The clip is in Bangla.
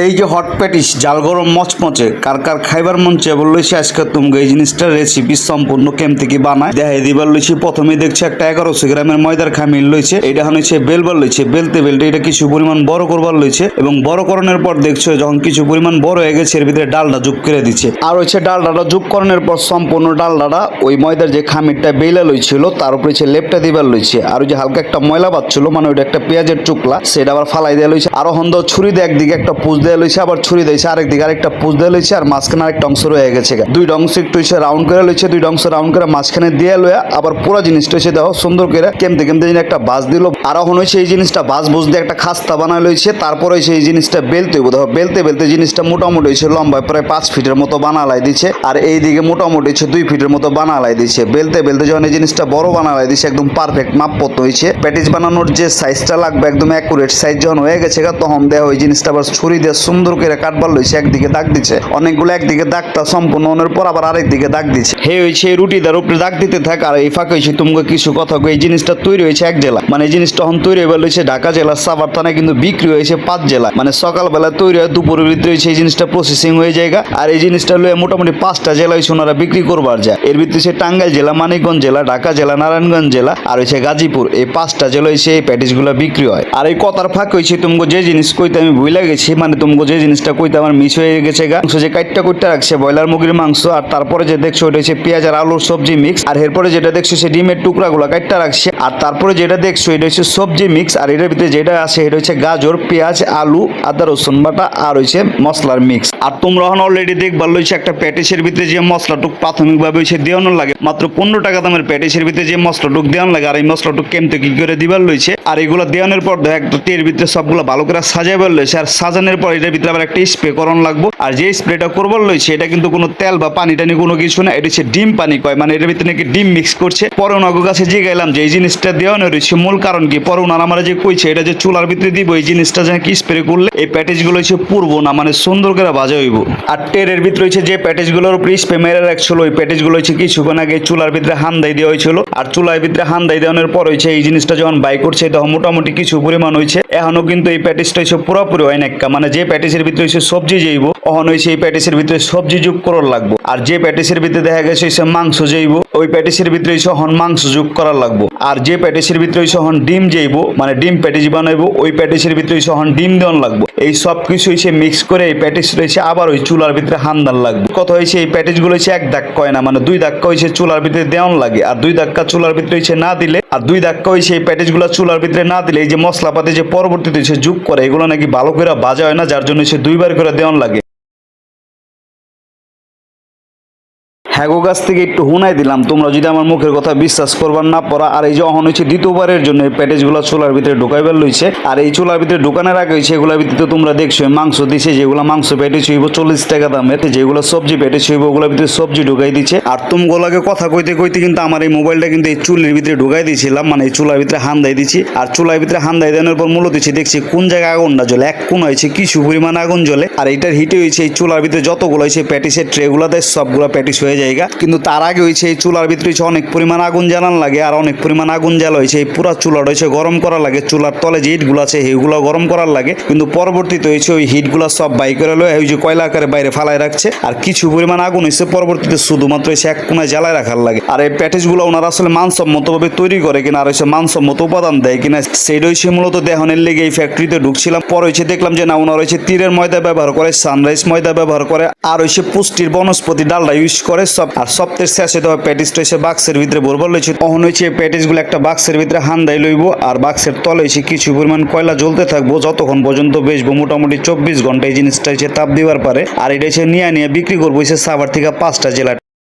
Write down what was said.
এই যে হট প্যাটিস জাল গরম মচমচে, কার কার খাইবার মন চেয়ে বললইছি আজকে তুমি এই জিনিসটার রেসিপি সম্পূর্ণ কেম থেকে বানায়? দেখাই দিবার লইছি প্রথমে দেখছি একটা এগারোশো গ্রামের ময়দার খামির লইছে, এটা হচ্ছে বেলবার লইছে, বেলতে বেলতে এটা কিছু পরিমাণ বড় করবার লইছে, এবং বড় করণের পর দেখছ যখন কিছু পরিমাণ বড় হয়ে গেছে, এর ভিতরে ডালটা যোগ করে দিচ্ছে। আর হচ্ছে ডালডাটা যোগ করণের পর সম্পূর্ণ ডালডাটা ওই ময়দার যে খামিরটা বেলা লইছিল, তার উপরে হচ্ছে লেপটা দিবার লইছে। আর ওই যে হালকা একটা ময়লা পাচ্ছিল মানে ওইটা একটা পেঁয়াজের টুকলা, সেটা আবার ফালাই দেওয়া লইছে। আরও হন্দ ছুরি দিয়ে একদিকে একটা পুষ দেওয়া লইছে, আবার ছুরি দিয়েছে আরেকদিকে আরেকটা পুষ দেওয়া লইছে, আর মাঝখানে আরেকটা অংশ রয়ে গেছে গা। দুইটা অংশ একটু হচ্ছে রাউন্ড করে লইছে, দুইটা অংশ রাউন্ড করে মাঝখানে দিয়ে লইয়া আবার পুরো জিনিসটা হচ্ছে দেখো, সুন্দর করে কেমতে কেমতে যেন একটা বাস দিল। আর এখন হচ্ছে এই জিনিসটা বাস বুঝ দিয়ে একটা খাস্তা বানায় লইছে, তারপরে এই জিনিসটা বেলতে হইব। দেখো, বেলতে বেলতে জিনিসটা মোটামুটি হচ্ছে লম্বায় প্রায় পাঁচ ফিটের মতো বানালাই দিচ্ছে আর এই দিকে মোটামুটি হচ্ছে দুই ফিটের মতো বানালাই দিচ্ছে বেলতে বেলতে যখন এই জিনিসটা বড় বানালাই দিচ্ছে একদম পারফেক্ট মাপ পত হয়েছে প্যাটিস বানানোর যে সাইজটা লাগবে, একদম অ্যাকুরেট সাইজ যখন হয়ে গেছে তখন দেওয়া ওই জিনিসটা আবার ছুরি দিয়ে সুন্দর করে কাটবার লইছে, একদিকে দাগ দিচ্ছে অনেকগুলো একদিকে দাগটা সম্পূর্ণ হওয়ার পর আবার আরেকদিকে দাগ দিচ্ছে হে হয়েছে এই রুটিটার উপরে দাগ দিতে থাক, আর এই ফাঁকে হয়েছে তোমাকে কিছু কথা এই জিনিসটা তৈরি হয়েছে এক জেলা। মানে জিনিসটা তখন তৈরি হয়ে লইছে ঢাকা জেলার সাভার থানায়, কিন্তু বিক্রি হয়েছে পাঁচ জেলা। মানে সকালবেলা তৈরি হয়, দুপুরের ভিতরে হয়েছে এই জিনিসটা প্রসেসিং হয়ে যায় আর এই জিনিসটা লয়ে মোটামুটি পাঁচটা জেলা হয়েছে ওনারা বিক্রি করবার যায়। এর ভিতরে হচ্ছে টাঙ্গাইল জেলা, মানিকগঞ্জ জেলা, ঢাকা জেলা, নারায়ণগঞ্জ জেলা, আর হচ্ছে গাজীপুর। এই পাঁচটা জেলা হয়েছে এই প্যাটিসগুলো বিক্রি হয়। আর এই কথার ফাঁক হয়েছে তুমি যে জিনিস কইতে আমি ভুলে গেছি মানে তুমি যে জিনিসটা কইতে আমার মিস হয়ে গেছে গা। যে কাটটা কুটটা রাখছে, ব্রয়লার মুরগির মাংস, আর তারপরে যে দেখছ ওটা হচ্ছে পেঁয়াজ আর আলুর সবজি মিক্স আর এরপরে যেটা দেখছ সে ডিমের টুকরা টুকরাগুলো কাটটা রাখছে, আর তারপরে যেটা দেখছ এটা হচ্ছে সবজি মিক্স আর এটার ভিতরে যেটা আছে এটা হচ্ছে গাজর, পেঁয়াজ, আলু, আদা, রসুন বাটা, আর হচ্ছে মশলার মিক্স আর তোমরা এখন অলরেডি দেখবার লইছে একটা প্যাটিসের ভিতরে যে মশলাটুক প্রাথমিকভাবে হচ্ছে দেওয়ানো লাগে, মাত্র পনেরো টাকা দামের প্যাটিসের ভিতরে যে মশলাটুক দেওয়ানো লাগে, আর এই মশলাটুক কেমতে কি করে দিবার লইছে, আর এগুলো দেওয়ানোর পর দেখ একটা টের ভিতরে সবগুলো ভালো করে সাজাইবার লইছে, আর সাজানোর পর এটার ভিতরে আবার একটা স্প্রে লাগবো। আর যে স্প্রেটা এটা কিন্তু কোনো তেল বা পানি টানি কোনো কিছু না, এটা হচ্ছে ডিম পানি কয়। মানে এটার ভিতরে নাকি ডিম মিক্স করছে। পরে যে গেলাম যে, এই জিনিসটা দেওয়ানো রয়েছে মূল কারণ কি? পরে আমার যে কইছে, এটা যে চুলার ভিতরে দিব, এই জিনিসটা কি স্প্রে করলে, এই প্যাটেজগুলো হচ্ছে না মানে সুন্দর করে হইব। আর টেরের ভিতরে হচ্ছে যে প্যাটেজগুলোর উপরে স্প্রে মেরে রাখছিল, ওই প্যাটেজগুলো হচ্ছে কিছুক্ষণ আগে চুলার ভিতরে হান্দাই দেওয়া হয়েছিল। আর চুলার ভিতরে হান্দাই দেওয়ানোর পর হয়েছে এই জিনিসটা যখন বাই করছে তখন মোটামুটি কিছু পরিমাণ হয়েছে। এখনও কিন্তু এই প্যাটিসটা হচ্ছে পুরোপুরি না মানে যে প্যাটিসের ভিতরে হচ্ছে সবজি যাইব অহন হয়েছে এই প্যাটিসের ভিতরে সবজি যোগ করার লাগবো। আর যে প্যাটিসের ভিতরে দেখা গেছে হচ্ছে মাংস যাইব ওই প্যাটিসের ভিতরে হচ্ছে হন মাংস যোগ করার লাগবো। আর যে প্যাটিসের ভিতরে হচ্ছে হন ডিম যাইব মানে ডিম প্যাটিস বানাইবো, ওই প্যাটিসের ভিতরে হচ্ছে হন ডিম দেওয়ান লাগবো। এই সব কিছু হচ্ছে মিক্স করে এই প্যাটিস রয়েছে আবার ওই চুলার ভিতরে হান্দান লাগবে। কত হয়েছে এই প্যাটিসগুলো হচ্ছে এক ধাক্কা হয় না মানে দুই ধাক্কা হয়েছে চুলার ভিতরে দেওয়ান লাগে, আর দুই ধাক্কা চুলার ভিতরে হচ্ছে না দিলে আর দুই ধাক্কা কই সেই প্যাটেজগুলো চুলার ভিতরে না দিলে এই যে মশলাপাতি যে পরবর্তীতে সে যুগ করে, এগুলো নাকি ভালো করে বাজা হয় না, যার জন্য সে দুইবার করে দেওয়ান লাগে। হ্যাগো গাছ থেকে একটু হুনাই দিলাম। তোমরা যদি আমার মুখের কথা বিশ্বাস করবার না পড়া, আর এই যে অহন হচ্ছে দ্বিতীয়বারের জন্য এই প্যাটেজগুলো চুলার ভিতরে ঢুকাইবার লইছে আর এই চুলার ভিতরে ঢুকানোর আগে হচ্ছে এগুলোর ভিতরে তোমরা দেখছ মাংস দিছে, যেগুলো মাংস প্যাটেজ হইব চল্লিশ টাকা দামের যেগুলো সবজি প্যাটেজ হইব ওগুলোর ভিতরে সবজি ঢুকাই দিচ্ছে আর তোমগুলোকে কথা কইতে কইতে কিন্তু আমার এই মোবাইলটা কিন্তু এই চুলের ভিতরে ঢুকাই দিয়েছিলাম মানে এই চুলার ভিতরে হান হান্দাই দিচ্ছি আর চুলার ভিতরে হান্দাই দেওয়ার পর মূলত দিচ্ছি দেখছি কোন জায়গায় আগুনটা জ্বলে, এক কোন হয়েছে কিছু পরিমাণ আগুন জ্বলে। আর এটার হিটে হয়েছে এই চুলার ভিতরে যতগুলো হয়েছে প্যাটিসের ট্রেগুলো দেয় সবগুলো প্যাটিস হয়ে যায়গা কিন্তু তার আগে হয়েছে এই চুলার ভিতরে হচ্ছে অনেক পরিমাণ আগুন জ্বালান লাগে, আর অনেক পরিমাণ আগুন জ্বালা হয়েছে এই পুরা চুলাটা হচ্ছে গরম করা লাগে। চুলার তলে যে হিটগুলো আছে, সেইগুলো গরম করার লাগে। কিন্তু পরবর্তীতে হয়েছে ওই হিটগুলো সব বাই করে লয় ওই যে কয়লা আকারে বাইরে ফালাই রাখছে। আর কিছু পরিমাণ আগুন হয়েছে পরবর্তীতে শুধুমাত্র এসে এক কোনায় জ্বালায় রাখার লাগে। আর এই প্যাটেজগুলো ওনারা আসলে মানসম্মতভাবে তৈরি করে কিনা, আর হচ্ছে মানসম্মত উপাদান দেয় কিনা, সেইটা হচ্ছে মূলত দেহনের লেগে এই ফ্যাক্টরিতে ঢুকছিলাম। পরে হচ্ছে দেখলাম যে না, ওনারা হচ্ছে তীরের ময়দা ব্যবহার করে সানরাইজ ময়দা ব্যবহার করে, আর হচ্ছে পুষ্টির বনস্পতি ডালটা ইউজ করে। সব, আর সপ্তাহের শেষে তো প্যাটিসটা হচ্ছে বাক্সের ভিতরে ভরবার লইছে তখন হচ্ছে প্যাটিসগুলো একটা বাক্সের ভিতরে হান্দাই লইব, আর বাক্সের তলে হচ্ছে কিছু পরিমাণ কয়লা জ্বলতে থাকব, যতক্ষণ পর্যন্ত বেচবো মোটামুটি চব্বিশ ঘণ্টা এই জিনিসটা হচ্ছে তাপ দিবার পারে। আর এটা হচ্ছে নিয়ে নিয়ে বিক্রি করব হচ্ছে সাভার থেকে পাঁচটা জেলা